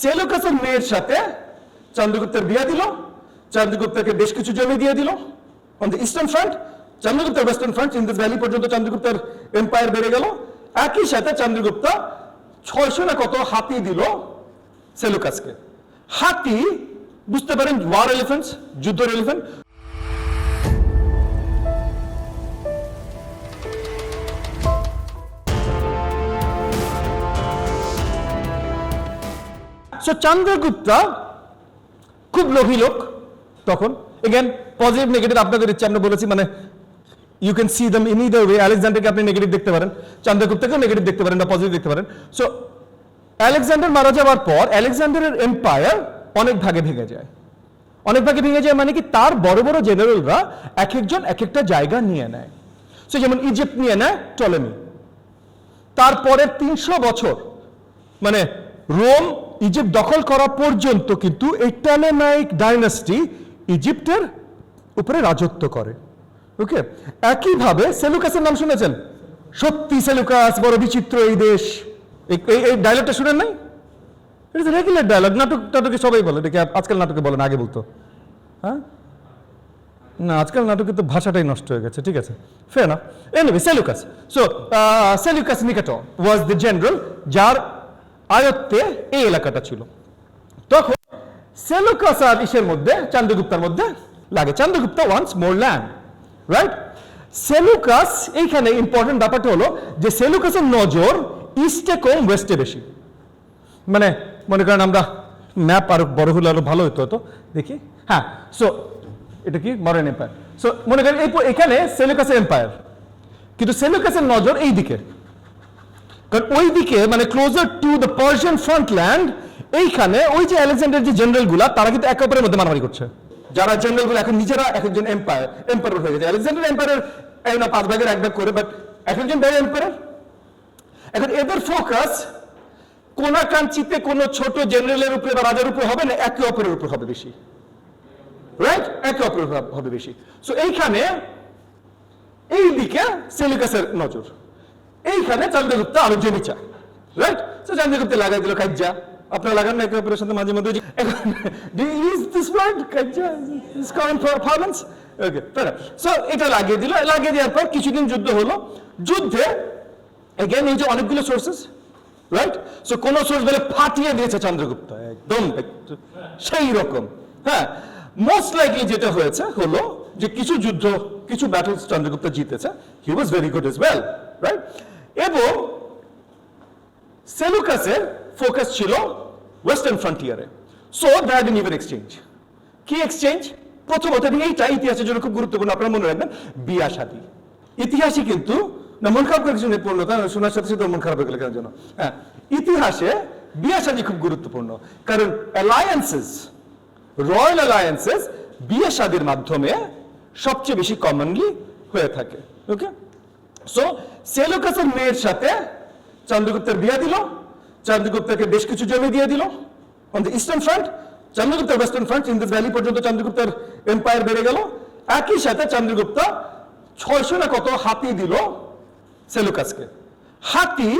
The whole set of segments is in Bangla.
সেলুকাসের মেয়ের সাথে চন্দ্রগুপ্তের বিয়ে দিল, চন্দ্রগুপ্তকে বেশ কিছু জমি দিয়ে দিল। অন দ্য ইস্টার্ন ফ্রন্ট চন্দ্রগুপ্তের ওয়েস্টার্ন ফ্রন্ট ইন্দাস ভ্যালি পর্যন্ত চন্দ্রগুপ্তের এম্পায়ার বেড়ে গেল। একই সাথে চন্দ্রগুপ্ত ছয়শো না কত হাতি দিল সেলুকাসকে। হাতি, বুঝতে পারেন ওয়ার এলিফেন্টস যুদ্ধের এলিফেন্ট সো চন্দ্রগুপ্তা খুব লোভী লোক তখন। এগেন পজিটিভ নেগেটিভ আপনাদের ইচ্ছে আমরা বলেছি মানে you can see them in either way আলেকজান্ডারকে আপনি নেগেটিভ দেখতে পারেন চন্দ্রগুপ্তকেও নেগেটিভ দেখতে পারেন বা পজিটিভ দেখতে পারেন। সো আলেকজান্ডার মারা যাওয়ার পর আলেকজান্ডারের এম্পায়ার অনেক ভাগে ভেঙে যায়। অনেক ভাগে ভেঙে যায় মানে কি? তার বড় বড় জেনারেলরা এক একজন এক একটা জায়গা নিয়ে নেয়। সো যেমন ইজিপ্ট নিয়ে নেয় টলেমি তারপরের তিনশো বছর মানে রোম ইজিপ্ট দখল করা পর্যন্ত কিন্তু এই ট্যালেমাইক ডাইনাস্টি ইজিপ্টের উপরে রাজত্ব করে। ওকে? একইভাবে সেলুকাসের নাম শুনেছেন? সত্যি সেলুকাস, বড় বিচিত্র এই দেশ। এই- ডায়লগটা শুনেন নাই? রেগুলার ডায়লগ নাটক, নাটকে সবাই বলে, এটাকে আজকাল নাটকে বলেন আগে বলতো। হ্যাঁ? না, আজকাল নাটকে তো ভাষাটাই নষ্ট হয়ে গেছে, ঠিক আছে। ফের না anyway Seleucus. So Seleucus Nicator was the general যার আয়ত্তে এই এলাকাটা ছিল। তখন সেলুকাস আর ইসের মধ্যে চান্দ্রগুপ্তার মধ্যে লাগে। Chandragupta once more land right Seleucus, এইখানে ইম্পর্টেন্ট ব্যাপারটা হলো যে সেলুকাসের নজর ইস্টে কম ওয়েস্টে বেশি। মানে মনে করেন আমরা ম্যাপ আরও বড় হলে আরও ভালো হতো হতো দেখি। হ্যাঁ সো এটা কি? মডার্ন এম্পায়ার সো মনে করেন এই এখানে সেলুকাসের এম্পায়ার কিন্তু সেলুকাসের নজর এই দিকে কারণ ওই দিকে মানে closer to the Persian front land এইখানে ওই যে আলেকজান্ডার যে জেনারেলগুলা তারা কিন্তু একে অপরের মধ্যে মারামারি করছে। যারা জেনারেলগুলো এখন নিজেরা এক একজন এম্পায়ার এম্পায়ার হয়ে গেছে। আলেকজান্ডার এম্পায়ারের না পাঁচ ভাগের এক ভাগ করে বাট এক একজন বড় এম্পায়ার এখন এদের ফোকাস কোনাকাঞ্চিতে কোনো ছোট জেনারেলের উপরে বা রাজার উপরে হবে না, একে অপরের উপর হবে বেশি। রাইট একে অপরের হবে বেশি। সো এইখানে এই দিকে সেলিকাসের নজর। এইখানে চন্দ্রগুপ্ত আরও জমি চায় রাইট সো চন্দ্রগুপ্ত লাগাই দিল কাজ্জা। আপনারা লাগান না, একে সাথে মাঝে মধ্যে this word কাজ্জা? Is for performance okay so এটা লাগিয়ে দিল। লাগিয়ে দেওয়ার পর কিছুদিন যুদ্ধ হলো। যুদ্ধে এগেন এই যে অনেকগুলো সোর্সেস রাইট সো কোন সোর্স বলে ফাটিয়ে দিয়েছে চন্দ্রগুপ্ত একদম সেই রকম। হ্যাঁ মোস্ট লাইকলি যেটা হয়েছে হলো যে কিছু যুদ্ধ, কিছু ব্যাটল চন্দ্রগুপ্ত জিতেছে। He was very good is well right এবং সেলুকাসের ফোকাস ছিল western ফ্রন্টিয়ারে so that in even exchange কি এক্সচেঞ্জ প্রথমত এইটা ইতিহাসের জন্য খুব গুরুত্বপূর্ণ, আপনারা মনে রাখবেন, বিয়া শাদী। ইতিহাসই কিন্তু না, মন খারাপ শোনার সাথে সাথে মন খারাপ হয়ে গেলে কেন জন্য হ্যাঁ ইতিহাসে বিয়া শাদী খুব গুরুত্বপূর্ণ। কারণ অ্যালায়েন্সেস রয়্যাল অ্যালায়েন্সেস বিয়ে শাদীর মাধ্যমে সবচেয়ে বেশি কমনলি হয়ে থাকে ওকে সো সেলুকাসের মেয়ের সাথে চন্দ্রগুপ্তের বিয়ে দিল চন্দ্রগুপ্তকে বেশ কিছু জমি দিয়ে দিল অন দ্য ইস্টার্ন ফ্রন্ট চন্দ্রগুপ্তের ওয়েস্টার্ন ফ্রন্ট ইন্দাস ভ্যালি পর্যন্ত চন্দ্রগুপ্তের এম্পায়ার বেড়ে গেল। একই সাথে চন্দ্রগুপ্ত ছয়শো না কত হাতি দিল সেলুকাসকে হাতি,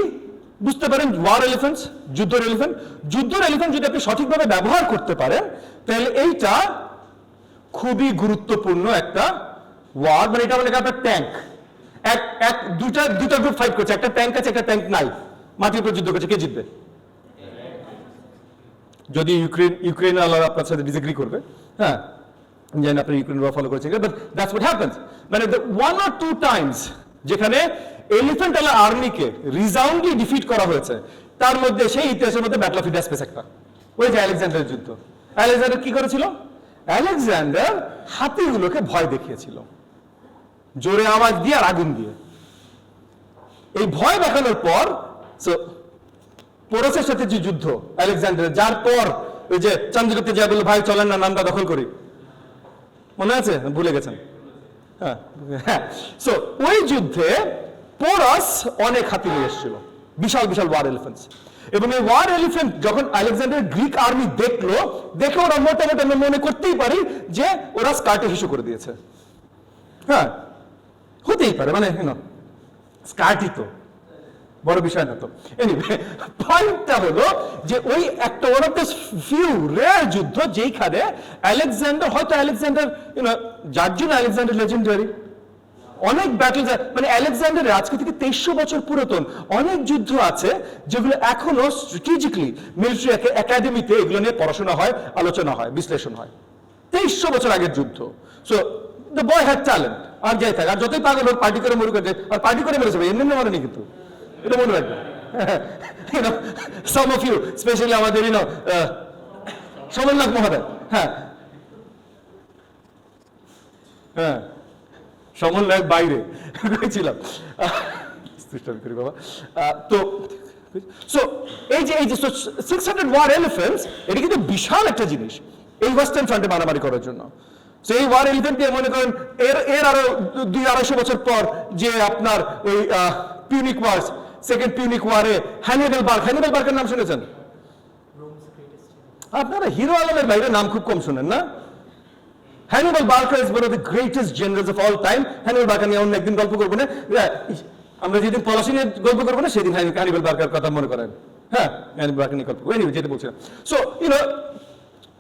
বুঝতে পারেন ওয়ার এলিফেন্টস যুদ্ধের এলিফেন্ট যুদ্ধের এলিফেন্ট যদি আপনি সঠিকভাবে ব্যবহার করতে পারেন, তাহলে এইটা খুবই গুরুত্বপূর্ণ একটা ওয়ার মানে এটা মানে একটা ট্যাঙ্ক এক এক গ্রুপ ফাইট করছে। একটা ট্যাঙ্ক আছে, একটা ট্যাঙ্ক নাই। মাটির উপর যুদ্ধ করছে। কে জিতবে? যদি ইউক্রেন ইউক্রেন আপনার সাথে ডিসএগ্রি করবে হ্যাঁ জানি আপনি ইউক্রেন ফলো করেছেন। বাট দ্যাটস হোয়াট হ্যাপেন্স মানে ওয়ান অর টু টাইমস যেখানে এলিফেন্ট আলা আর্মিকে রিজাউন্ডলি ডিফিট করা হয়েছে, তার মধ্যে সেই ইতিহাসের মধ্যে ব্যাটল অফ ইডাসপেস একটা। ওই যে আলেকজান্ডারের যুদ্ধ। আলেকজান্ডার কি করেছিল? আলেকজান্ডার হাতিগুলোকে ভয় দেখিয়েছিল। জোরে আওয়াজ দিয়ে আর আগুন দিয়ে। এই ভয় দেখানোর পর পোরসের সাথে যে যুদ্ধ, আলেকজান্ডার, যার পর ওই যে চন্দ্রগুপ্ত যা ভাই চলেন না, নামটা দখল করি। মনে আছে? ভুলে গেছেন? হ্যাঁ হ্যাঁ। সো ওই যুদ্ধে পোরাস অনেক হাতি নিয়ে এসেছিল। বিশাল বিশাল ওয়ার এলিফেন্টস এবং এই ওয়ার এলিফেন্ট যখন আলেকজান্ডার গ্রিক আর্মি দেখল, দেখে ওরা মোটামুটি মনে করতেই পারি যে ওরা স্কার্টে হিসু করে দিয়েছে। হ্যাঁ হতেই পারে মানে স্কার্টই তো, বড় বিষয় না তো। পয়েন্টটা হলো যে ওই একটা one of the few rare যুদ্ধ যেইখানে আলেকজান্ডার হয়তো আলেকজান্ডার ইউনো যার জন্য আলেকজান্ডার লেজেন্ডারি অনেক ব্যাটল মানে আলেকজান্ডারের আজকে থেকে তেইশশো বছর পুরাতন অনেক যুদ্ধ আছে যেগুলো এখনও স্ট্র্যাটেজিক্যালি মিলিটারি একাডেমিতে এগুলো নিয়ে পড়াশোনা হয়, আলোচনা হয়, বিশ্লেষণ হয়। তেইশশো বছর আগের যুদ্ধ। So the boy had talent আর যাই থাকে আর যতই পাগল হোক পার্টি করে মরুক আর পার্টি করে মেরেছে ভাই, এমনি মারেনি কিন্তু। এটা মনে রাখবেন সাম অফ ইউ স্পেশালি আমাদের মহোদয় হ্যাঁ। হ্যাঁ বাইরে ছিলাম করি বাবা। তো সো এই যে এই যে সিক্স হান্ড্রেড ওয়ার এলিফেন্টস এটা কিন্তু বিশাল একটা জিনিস এই ওয়েস্টার্ন ফ্রন্টে মারামারি করার জন্য। So, এই ওয়ার দিয়ে মনে করেন, এর এর আরও দুই আড়াইশো বছর পর যে আপনার ওই পিউনিক ওয়ার্স সেকেন্ড পিউনিক ওয়ারে হ্যানিবেল বার্গ হ্যানিবেল বার্গের নাম শুনেছেন? আপনারা হিরো আলমের বাইরে নাম খুব কম শুনেন, না? Hannibal Barca is one of the greatest generals of all time Hannibal নিয়ে অন্য একদিন গল্প করব না। আমরা যেদিন পলাশি নিয়ে গল্প করব না, সেদিন হ্যানিবাল বার্কার কথা মনে করেন। হ্যাঁ হ্যানিবাল বার্কার নিয়ে গল্প যেটা বলছিলাম। So you know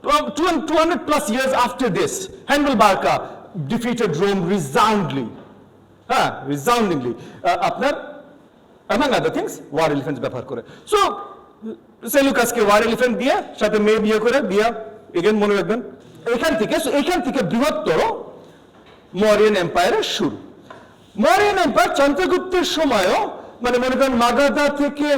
200 plus years after this Hannibal Barca defeated Rome resoundingly. হ্যাঁ resoundingly. আহ, আপনার among other things war elephants ব্যবহার করে। সো সেলুকাসকে ওয়ার এলিফ্যান্ট দিয়ে সাথে মেয়ে বিয়ে করে বিয়া এগেন মনে রাখবেন। এখান থেকে so এখান থেকে বৃহত্তর মরিয়ান এম্পায়ারের শুরু। মরিয়ান এম্পায়ার চন্দ্রগুপ্তের সময়ও মানে মনে করেন মাগাধা থেকে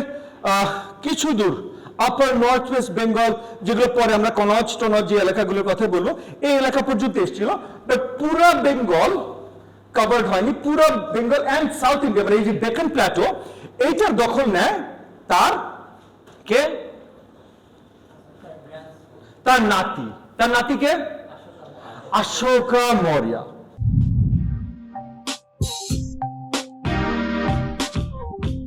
কিছু দূর আপার নর্থ ওয়েস্ট বেঙ্গল যেগুলো পরে আমরা কনজ টনজ যে এলাকাগুলোর কথা বলব এই এলাকা পর্যন্ত এসেছিল বাট পুরা বেঙ্গল কভার্ড হয়নি পুরো বেঙ্গল অ্যান্ড সাউথ ইন্ডিয়া মানে এই যে ডেকান প্ল্যাটো এইটার দখল নেয় তার কে? তার নাতি। তার নাতিকে অশোকা মৌর্য।